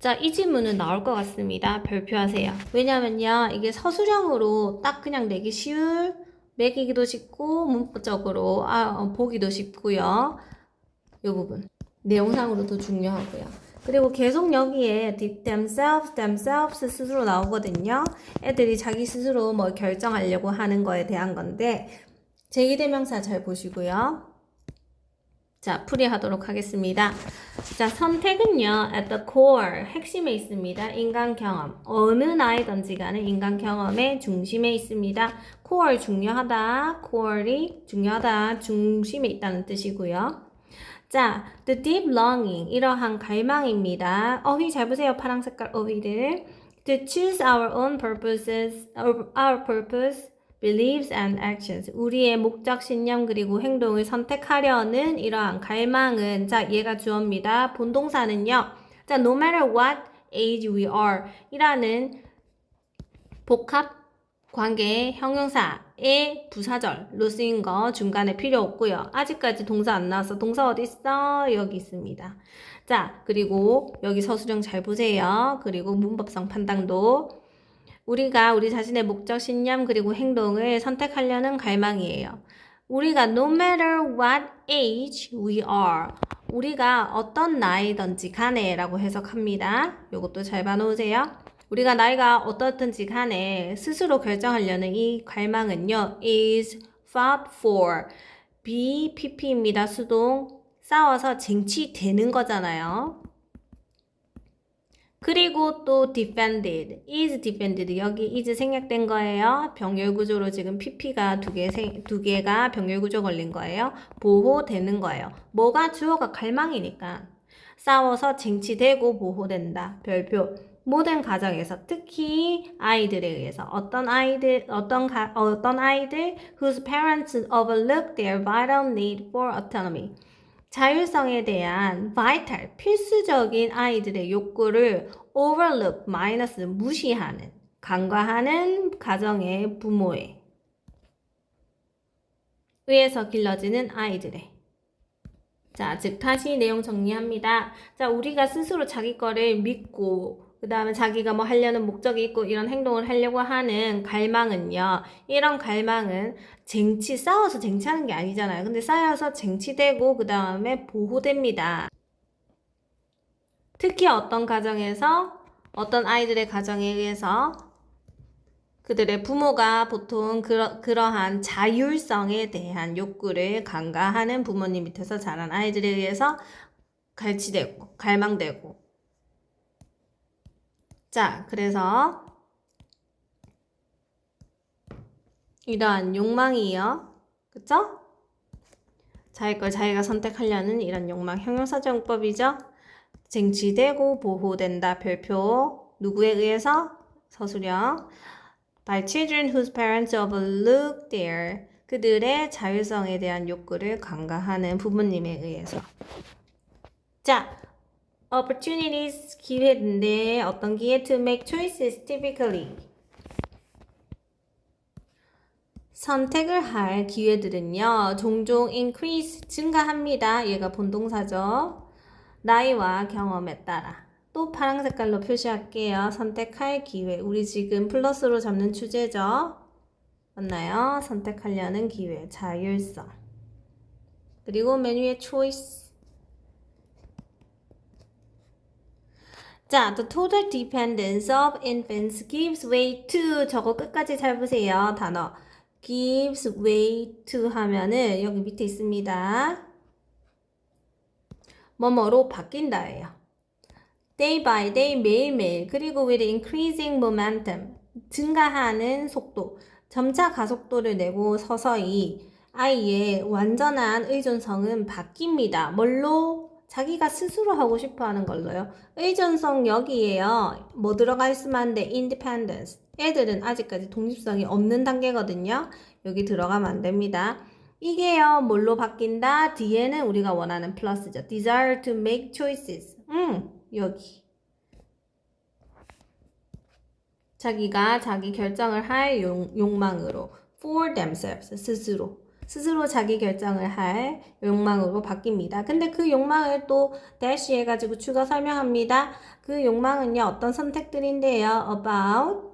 자, 이 질문은 나올 것 같습니다. 별표하세요. 왜냐면요, 이게 서술형으로 딱 그냥 내기 쉬울, 매기기도 쉽고, 문법적으로 아, 어, 보기도 쉽고요. 이 부분. 내용상으로도 중요하고요. 그리고 계속 여기에 디- themselves, themselves 스스로 나오거든요. 애들이 자기 스스로 뭐 결정하려고 하는 거에 대한 건데, 제2대명사 잘 보시고요. 자, 풀이하도록 하겠습니다. 자, 선택은요, at the core, 핵심에 있습니다. 인간 경험. 어느 나이든지 간에 인간 경험의 중심에 있습니다. core 중요하다, core이 중요하다, 중심에 있다는 뜻이고요. 자, the deep longing, 이러한 갈망입니다. 어휘 잘 보세요. 파랑 색깔 어휘들. To choose our own purposes, our purpose, beliefs and actions. 우리의 목적, 신념, 그리고 행동을 선택하려는 이러한 갈망은, 자, 얘가 주어입니다. 본동사는요. 자, no matter what age we are. 이라는 복합 관계 형용사의 부사절로 쓰인 거 중간에 필요 없고요. 아직까지 동사 안 나와서 동사 어디 있어? 여기 있습니다. 자, 그리고 여기 서술형 잘 보세요. 그리고 문법성 판단도 우리가 우리 자신의 목적, 신념, 그리고 행동을 선택하려는 갈망이에요. 우리가 no matter what age we are. 우리가 어떤 나이든지 간에 라고 해석합니다. 요것도 잘 봐놓으세요. 우리가 나이가 어떻든지 간에 스스로 결정하려는 이 갈망은요, is fought for. BPP입니다. 수동. 싸워서 쟁취되는 거잖아요. 그리고 또 defended, is defended 여기 is 생략된 거예요. 병렬 구조로 지금 pp가 두 개, 생- 두 개가 병렬 구조 걸린 거예요. 보호되는 거예요. 뭐가 주어가 갈망이니까 싸워서 쟁취되고 보호된다. 별표. 모든 가정에서 특히 아이들에 의해서 어떤 아이들 어떤 가, 어떤 아이들 whose parents overlook their vital need for autonomy 자율성에 대한 vital, 필수적인 아이들의 욕구를 overlook, 마이너스, 무시하는, 간과하는 가정의 부모에 의해서 길러지는 아이들의 자, 즉 다시 내용 정리합니다. 자, 우리가 스스로 자기 거를 믿고 그 다음에 자기가 뭐 하려는 목적이 있고 이런 행동을 하려고 하는 갈망은요. 이런 갈망은 쟁취, 싸워서 쟁취하는 게 아니잖아요. 근데 쌓여서 쟁취되고 그 다음에 보호됩니다. 특히 어떤 가정에서 어떤 아이들의 가정에 의해서 그들의 부모가 보통 그러, 그러한 자율성에 대한 욕구를 간과하는 부모님 밑에서 자란 아이들에 의해서 갈취되고 갈망되고 자 그래서 이러한 욕망이요. 그쵸? 자기 걸 자기가 선택하려는 이런 욕망 형용사정법이죠. 쟁취되고 보호된다. 별표 누구에 의해서? 서술형. By children whose parents overlook their 그들의 자율성에 대한 욕구를 간과하는 부모님에 의해서. 자 opportunities 기회인데 어떤 기회 to make choices typically 선택을 할 기회들은요 종종 increase 증가합니다 얘가 본동사죠 나이와 경험에 따라 또 파란 색깔로 표시할게요. 선택할 기회. 우리 지금 플러스로 잡는 주제죠? 맞나요? 선택하려는 기회. 자율성. 그리고 메뉴의 choice. 자, the total dependence of infants gives way to 저거 끝까지 잘 보세요. 단어. gives way to 하면은 여기 밑에 있습니다. 뭐뭐로 바뀐다예요. day by day 매일매일 그리고 with increasing momentum 증가하는 속도 점차 가속도를 내고 서서히 아이의 완전한 의존성은 바뀝니다. 뭘로? 자기가 스스로 하고 싶어 하는 걸로요. 의존성 여기에요. 뭐 들어가 있으면 안 돼? independence. 애들은 아직까지 독립성이 없는 단계거든요. 여기 들어가면 안 됩니다. 이게요, 뭘로 바뀐다? 뒤에는 우리가 원하는 플러스죠. desire to make choices. 음, 여기. 자기가 자기 결정을 할 용, 욕망으로 for themselves 스스로 스스로 자기 결정을 할 욕망으로 바뀝니다. 근데 그 욕망을 또 dash 해가지고 추가 설명합니다. 그 욕망은요, 어떤 선택들인데요. about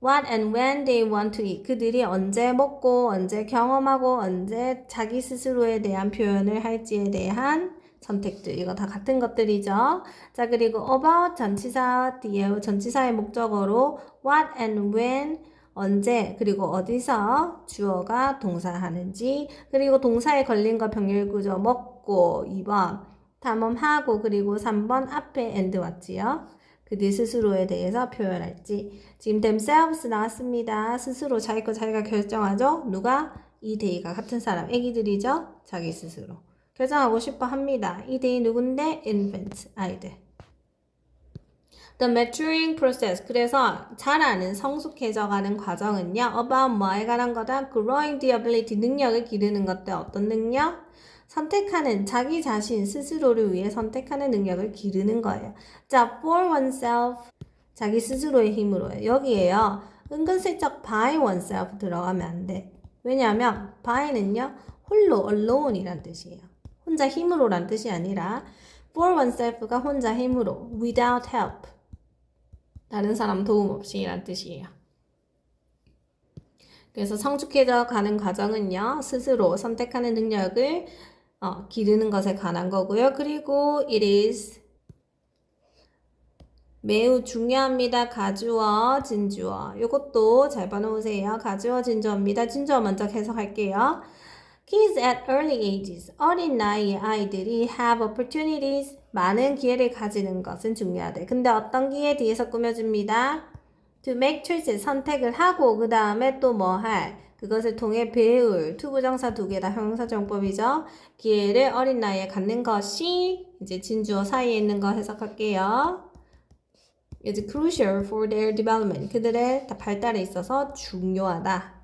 what and when they want to eat. 그들이 언제 먹고, 언제 경험하고, 언제 자기 스스로에 대한 표현을 할지에 대한 선택들. 이거 다 같은 것들이죠. 자, 그리고 about 전치사 뒤에 전치사의 목적어로 what and when 언제 그리고 어디서 주어가 동사하는지 그리고 동사에 걸린 거 병렬 구조 먹고 2번 탐험하고 그리고 3번 앞에 and 왔지요. 그들 스스로에 대해서 표현할지 지금 themselves 나왔습니다. 스스로 자기 거 자기가 결정하죠. 누가 이 데이가 같은 사람 애기들이죠. 자기 스스로 결정하고 싶어 합니다. 이 데이 누군데 infant 아이들. The maturing process. 그래서 자라는 성숙해져가는 과정은요. about 뭐에 관한 거다? growing the ability. 능력을 기르는 것들. 어떤 능력? 선택하는 자기 자신 스스로를 위해 선택하는 능력을 기르는 거예요. 자, for oneself. 자기 스스로의 힘으로요. 여기에요. 은근슬쩍 by oneself 들어가면 안 돼. 왜냐하면 by는요. 홀로 alone이란 뜻이에요. 혼자 힘으로란 뜻이 아니라 for oneself가 혼자 힘으로 without help. 다른 사람 도움 없이란 뜻이에요. 그래서 성숙해져 가는 과정은요, 스스로 선택하는 능력을 어, 기르는 것에 관한 거고요. 그리고 it is 매우 중요합니다. 가주어, 진주어. 이것도 잘 봐놓으세요. 가주어, 진주어입니다. 진주어 먼저 해석할게요. Kids at early ages, 어린 나이의 아이들이 have opportunities, 많은 기회를 가지는 것은 중요하대. 근데 어떤 기회 뒤에서 꾸며줍니다. To make choices, 선택을 하고 그 다음에 또 뭐 할, 그것을 통해 배울, 투부정사 두 개 다 형용사정법이죠. 기회를 어린 나이에 갖는 것이 이제 진주어 사이에 있는 거 해석할게요. is crucial for their development. 그들의 발달에 있어서 중요하다.